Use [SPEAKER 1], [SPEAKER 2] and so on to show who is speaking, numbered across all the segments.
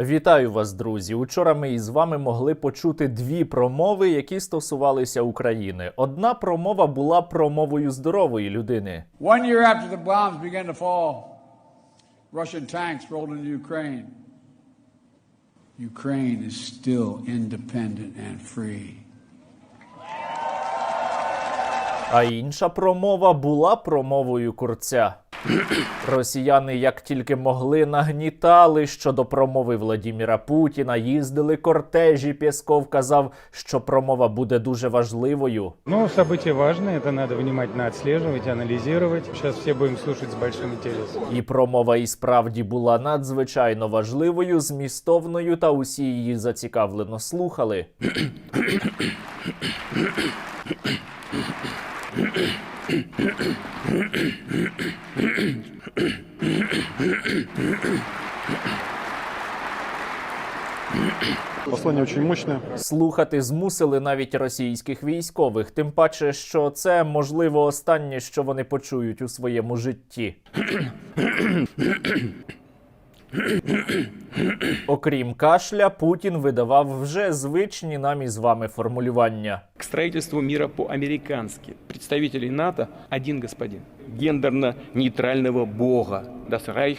[SPEAKER 1] Вітаю вас, друзі. Учора ми із вами могли почути дві промови, які стосувалися України. Одна промова була промовою здорової людини.
[SPEAKER 2] One year after the bombs began to fall, Russian tanks rolled into Ukraine. Ukraine is still independent and free.
[SPEAKER 1] А інша промова була промовою курця. Росіяни, як тільки могли, нагнітали щодо промови Владіміра Путіна, їздили кортежі. Пєсков казав, що промова буде дуже важливою.
[SPEAKER 3] Ну, событие важное, это надо внимательно отслеживать, анализировать. Сейчас все будем слушать с большим интересом.
[SPEAKER 1] І промова і справді була надзвичайно важливою, змістовною, та усі її зацікавлено слухали.
[SPEAKER 4] Послание очень мощное.
[SPEAKER 1] Слухати змусили навіть російських військових, тим паче, що це можливо останнє, що вони почують у своєму житті. Окрім кашля, Путін видавав вже звичні нам із вами формулювання.
[SPEAKER 5] к строительству мира по-американськи представителі НАТО один господин. Гендерно-нейтрального бога. Das Reich,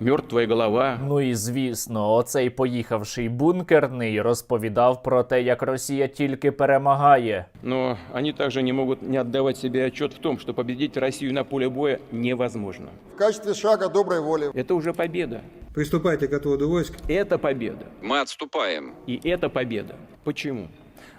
[SPEAKER 5] мертвая голова.
[SPEAKER 1] Ну і звісно, оцей поїхавший бункерний розповідав про те, як Росія тільки перемагає.
[SPEAKER 5] Но они также не могут не отдавать себе отчет в том, что победить Россию на поле боя невозможно.
[SPEAKER 6] в качестве шага доброй воли
[SPEAKER 5] Это уже победа.
[SPEAKER 7] Приступайте к отводу войск.
[SPEAKER 5] Это победа.
[SPEAKER 8] Мы отступаем.
[SPEAKER 5] И это победа. Почему?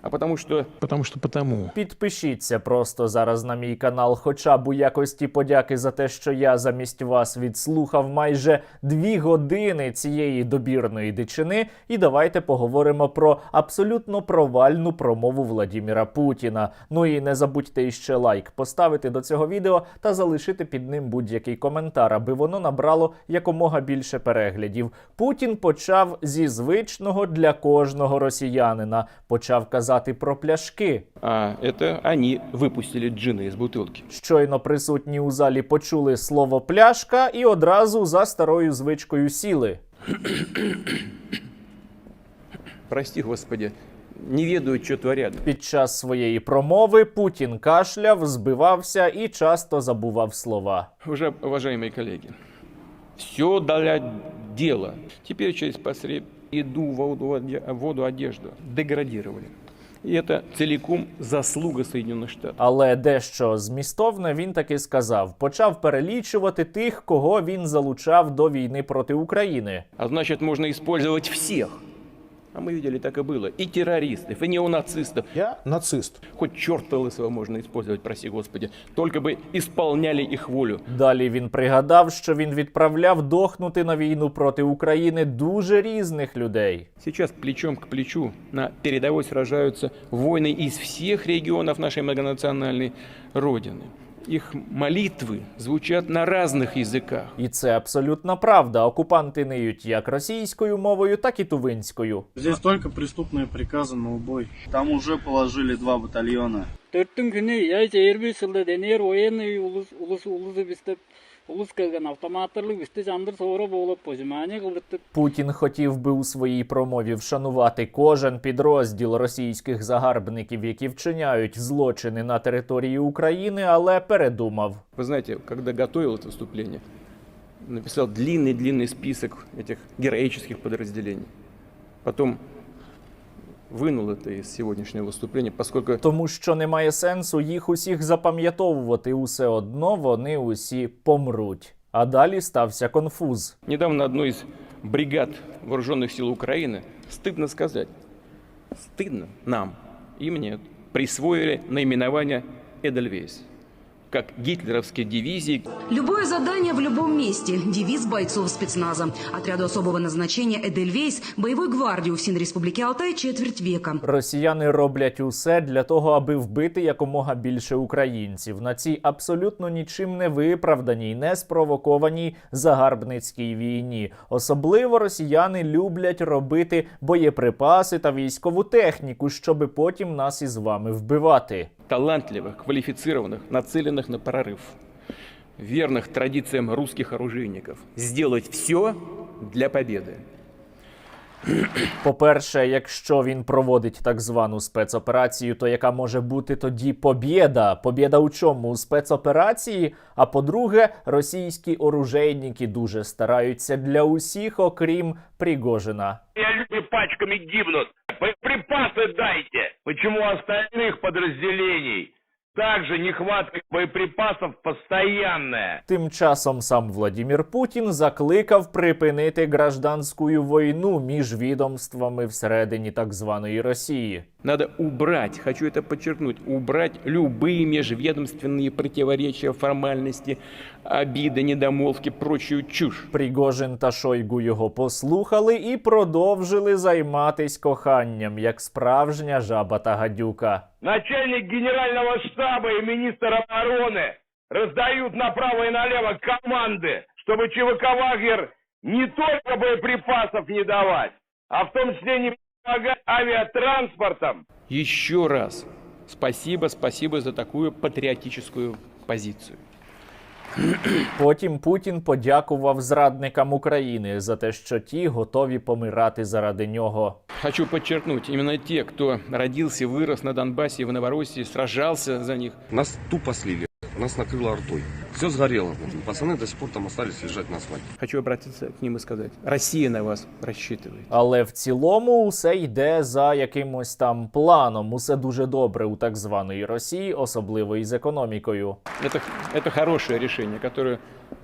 [SPEAKER 5] А потому что... Потому что потому.
[SPEAKER 1] Підпишіться просто зараз на мій канал, хоча б у якості подяки за те, що я замість вас відслухав майже дві години цієї добірної дичини. І давайте поговоримо про абсолютно провальну промову Владіміра Путіна. Ну і не забудьте іще лайк поставити до цього відео та залишити під ним будь-який коментар, аби воно набрало якомога більше переглядів. Путін почав зі звичного для кожного росіянина. Почав казати про пляшки.
[SPEAKER 5] А это они выпустили джина из бутылки.
[SPEAKER 1] Щойно присутні у залі почули слово пляшка і одразу за старою звичкою сіли.
[SPEAKER 5] Прости, Господи, не ведают, что творят.
[SPEAKER 1] Під час своєї промови Путін кашляв, збивався і часто забував слова.
[SPEAKER 5] Уже, уважаемые коллеги, все для дела. Теперь через посред еду, воду, оде- воду, одежду деградировали. И це цілком заслуга Соединенных Штатів.
[SPEAKER 1] Але дещо змістовне він таки сказав. Почав перелічувати тих, кого він залучав до війни проти України.
[SPEAKER 5] А значить, можна використовувати всех. А мы видели, так и было. И террористов, и неонацистов.
[SPEAKER 7] Я нацист.
[SPEAKER 5] Хоть черта лысого можно использовать, прости Господи. Только бы исполняли их волю.
[SPEAKER 1] Далі він пригадав, що він відправляв дохнути на війну проти України дуже різних людей.
[SPEAKER 5] Сейчас плечом к плечу на передовой сражаются воины из всех регионов нашей многонациональной Родины. Их молитвы звучат на разных языках.
[SPEAKER 1] І це абсолютна правда. Окупанти ниють як російською мовою, так і тувинською.
[SPEAKER 9] Здесь только преступные приказы на убой. Там уже положили два батальона.
[SPEAKER 10] төрттүн күнү я жыйырбеш жылда денер военный улус улус улусу бистеп улус келген автоматтарлык бисти жандыр соора боолоп позимание кылдыртып
[SPEAKER 1] Путін хотів би у своїй промові вшанувати кожен підрозділ російських загарбників, які вчиняють злочини на території України, але передумав.
[SPEAKER 5] Вы знаете, когда готовил это выступление, написал длинный-длинный список этих героических подразделений. Потом вынул это из сегодняшнего выступления, поскольку
[SPEAKER 1] Тому що немає сенсу їх усіх запам'ятовувати. Усе одно вони усі помруть. А далі стався конфуз.
[SPEAKER 5] недавно одной из бригад вооруженных сил Украины, стыдно сказать, стыдно нам и мне, присвоили наименование «Эдельвейс», как гитлеровские дивизии,
[SPEAKER 11] Любое задание в любом месте. Девиз бойцов спецназа. Отряду особого назначения «Эдельвейс» боевой гвардии УФСИН Республики Алтай четверть века.
[SPEAKER 1] Росіяни роблять усе для того, аби вбити якомога більше українців на цій абсолютно нічим не виправданій, не спровокованій загарбницькій війні. Особливо росіяни люблять робити боєприпаси та військову техніку, щоби потім нас із вами вбивати.
[SPEAKER 5] талантливых, квалифицированных, нацеленных на прорыв, верных традициям русских оружейников, сделать все для победы.
[SPEAKER 1] По-перше, якщо він проводить так звану спецоперацію, то яка може бути тоді побєда? Побєда у чому? У спецоперації? А по-друге, російські оружейники дуже стараються для усіх, окрім Пригожина.
[SPEAKER 4] люди пачками гибнут. Боеприпасы дайте. Почему у остальных подразделений также нехватка боеприпасов постоянная?
[SPEAKER 1] Тим часом сам Владімір Путін закликав припинити гражданську війну між відомствами всередині так званої Росії.
[SPEAKER 5] Надо убрать, хочу это подчеркнуть, убрать любые межведомственные противоречия, формальности, обиды, недомолвки, прочую чушь.
[SPEAKER 1] Пригожин та Шойгу його послухали і продовжили займатись коханням, як справжня жаба та гадюка.
[SPEAKER 4] Начальник генерального штаба и министр обороны раздают направо и налево команды, чтобы ЧВК «Вагнер» не только боеприпасов не давать, а в том числе не помогать авиатранспортом.
[SPEAKER 5] Еще раз спасибо, спасибо за такую патриотическую позицию.
[SPEAKER 1] Потім Путін подякував зрадникам України за те, що ті готові помирати заради нього.
[SPEAKER 5] Хочу підчеркнути, іменно ті, хто родився, вирос на Донбасі в Новоросії, сражався за них,
[SPEAKER 8] Нас тупо слили. Нас накрило ртой. Все сгорело. Пацаны до сих пор там остались лежать на асфальте.
[SPEAKER 5] Хочу обратиться к ним и сказать, Россия на вас рассчитывает.
[SPEAKER 1] Але в цілому усе йде за якимось там планом. Усе дуже добре у так званої Росії, особливо із економікою.
[SPEAKER 5] Это, это хорошее решение, которое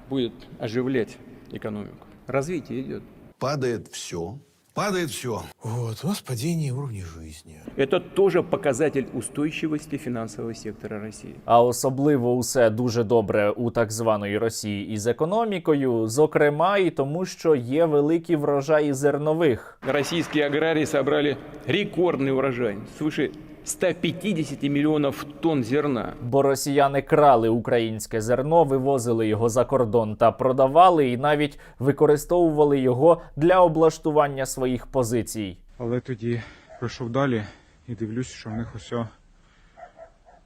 [SPEAKER 5] будет оживлять экономику. Развитие идет.
[SPEAKER 6] Падает все. Падает все.
[SPEAKER 7] Вот, у нас падение уровня жизни.
[SPEAKER 5] Это тоже показатель устойчивости финансового сектора России.
[SPEAKER 1] А особливо усе дуже добре у так званої Росії із економікою, зокрема і тому, що є великі врожаї зернових.
[SPEAKER 5] Российские аграрии собрали рекордный урожай, свыше 150 миллионов тонн зерна.
[SPEAKER 1] Бо росіяни крали українське зерно, вивозили його за кордон та продавали, і навіть використовували його для облаштування своїх позицій.
[SPEAKER 3] Але тоді пройшов далі і дивлюсь, що в них усе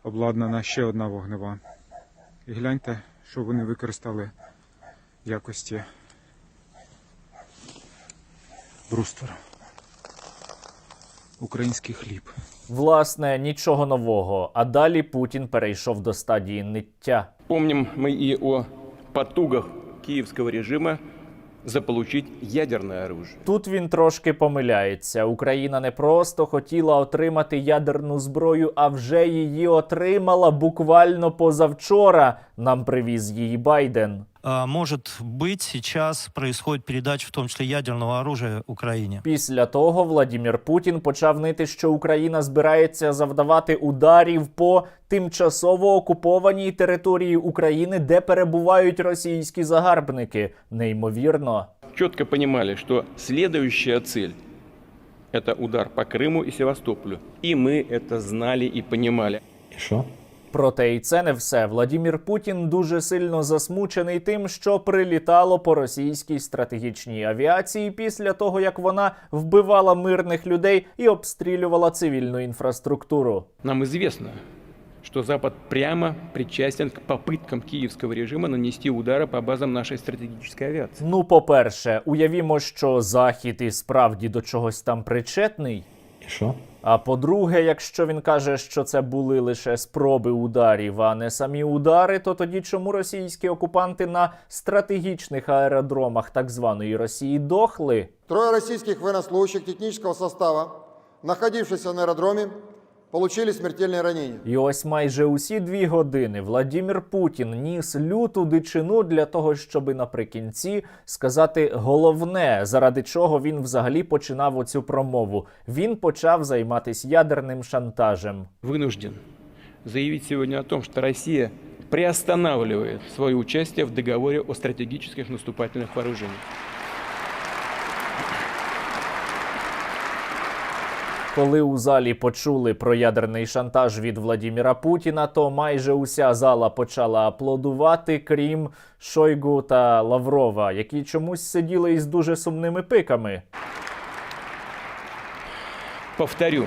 [SPEAKER 3] обладнана ще одна вогнева. І гляньте, що вони використали в якості бруствера. Український хліб.
[SPEAKER 1] Власне, нічого нового. А далі Путін перейшов до стадії ниття.
[SPEAKER 5] Помним мы и о потугах киевского режима заполучить ядерное оружие.
[SPEAKER 1] Тут він трошки помиляється. Україна не просто хотіла отримати ядерну зброю, а вже її отримала буквально позавчора. Нам привіз її Байден
[SPEAKER 12] А, Может быть, сейчас происходит передача, в том числе ядерного оружия Украине.
[SPEAKER 1] Після того Владімір Путін почав нити, що Україна збирається завдавати ударів по тимчасово окупованій території України, де перебувають російські загарбники. Неймовірно.
[SPEAKER 5] Четко понимали, что следующая цель – это удар по Крыму и Севастополю. И мы это знали и понимали.
[SPEAKER 1] Проте і це не все. Владімір Путін дуже сильно засмучений тим, що прилітало по російській стратегічній авіації після того, як вона вбивала мирних людей і обстрілювала цивільну інфраструктуру.
[SPEAKER 5] Нам известно, что Запад прямо причастен к попыткам киевского режима нанести удары по базам нашей стратегической авиации.
[SPEAKER 1] Ну, по-перше, уявімо, що Захід і справді до чогось там причетний.
[SPEAKER 12] Что?
[SPEAKER 1] А по-друге, якщо він каже, що це були лише спроби ударів, а не самі удари, то тоді чому російські окупанти на стратегічних аеродромах так званої Росії дохли?
[SPEAKER 6] Троє російських военнослужащих технічного состава, находившихся на аэродроме, получили смертельные ранения.
[SPEAKER 1] І ось майже усі дві години Владімір Путін ніс люту дичину для того, щоби наприкінці сказати головне, заради чого він взагалі починав оцю промову. Він почав займатися ядерним шантажем.
[SPEAKER 5] Вынужден заявить сегодня о том, что Россия приостанавливает свое участие в договоре о стратегических наступательных вооружениях.
[SPEAKER 1] Коли у залі почули про ядерний шантаж від Владіміра Путіна, то майже уся зала почала аплодувати, крім Шойгу та Лаврова, які чомусь сиділи із дуже сумними пиками.
[SPEAKER 5] Повторю.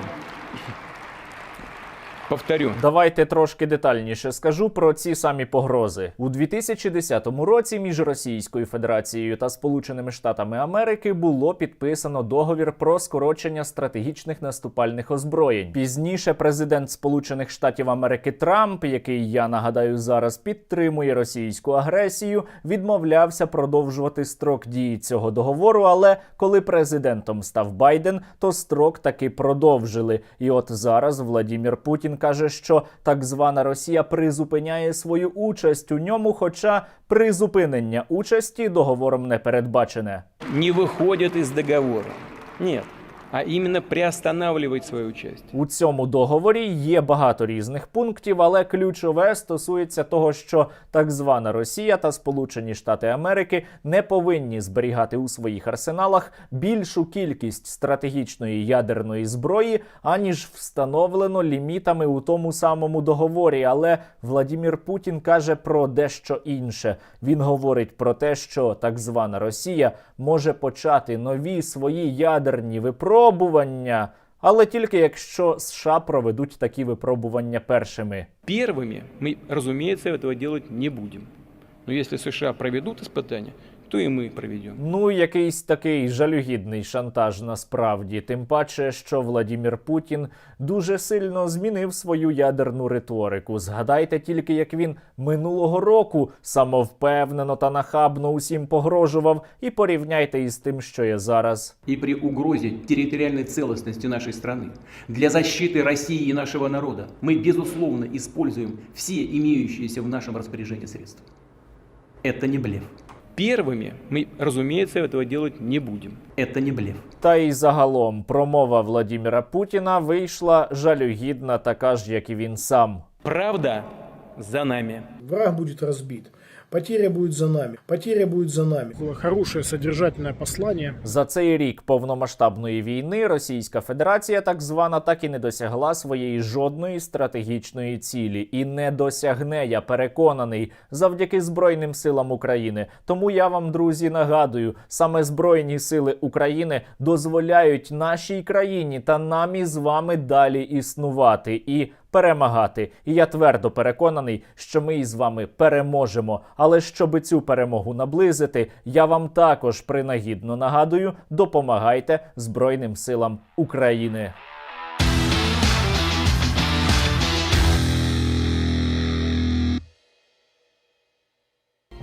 [SPEAKER 5] Повторю,
[SPEAKER 1] Давайте трошки детальніше скажу про ці самі погрози. У 2010 році між Російською Федерацією та Сполученими Штатами Америки було підписано договір про скорочення стратегічних наступальних озброєнь. Пізніше президент Сполучених Штатів Америки Трамп, який я нагадаю зараз підтримує російську агресію, відмовлявся продовжувати строк дії цього договору. Але коли президентом став Байден, то строк таки продовжили. І от зараз Владімір Путін каже, що так звана Росія призупиняє свою участь у ньому, хоча призупинення участі договором не передбачене.
[SPEAKER 5] не виходять із договору. Нет, а именно приостанавливает свое участие.
[SPEAKER 1] У цьому договорі є багато різних пунктів, але ключове стосується того, що так звана Росія та Сполучені Штати Америки не повинні зберігати у своїх арсеналах більшу кількість стратегічної ядерної зброї, аніж встановлено лімітами у тому самому договорі. Але Владімір Путін каже про дещо інше. Він говорить про те, що так звана Росія може почати нові свої ядерні випробування Але тільки якщо США проведуть такі випробування першими.
[SPEAKER 5] Первыми мы, разумеется, этого делать не будем. Но если США проведут испытания, то и мы проведем.
[SPEAKER 1] Ну, якийсь такий жалюгідний шантаж насправді. Тим паче, що Владімір Путін дуже сильно змінив свою ядерну риторику. Згадайте тільки, як він минулого року самовпевнено та нахабно усім погрожував, і порівняйте із тим, що є зараз.
[SPEAKER 13] и при угрозе территориальной целостности нашей страны. Для защиты России и нашего народа мы, безусловно, используем все имеющиеся в нашем распоряжении средства. Это не блеф.
[SPEAKER 5] Первыми мы, разумеется, этого делать не будем.
[SPEAKER 13] Это не блеф.
[SPEAKER 1] Та й загалом промова Владіміра Путіна вийшла жалюгідна, така ж, як і він сам.
[SPEAKER 5] Правда за нами.
[SPEAKER 7] Враг будет разбит. Потеря будет за нами. Потеря будет за нами. Хорошее содержательное послание.
[SPEAKER 1] За цей рік повномасштабної війни Російська Федерація, так звана, так і не досягла своєї жодної стратегічної цілі і не досягне, я переконаний, завдяки Збройним силам України. Тому я вам, друзі, нагадую, саме Збройні сили України дозволяють нашій країні та нам із вами далі існувати і перемагати. І я твердо переконаний, що ми із вами переможемо. Але щоб цю перемогу наблизити, я вам також принагідно нагадую: допомагайте Збройним силам України.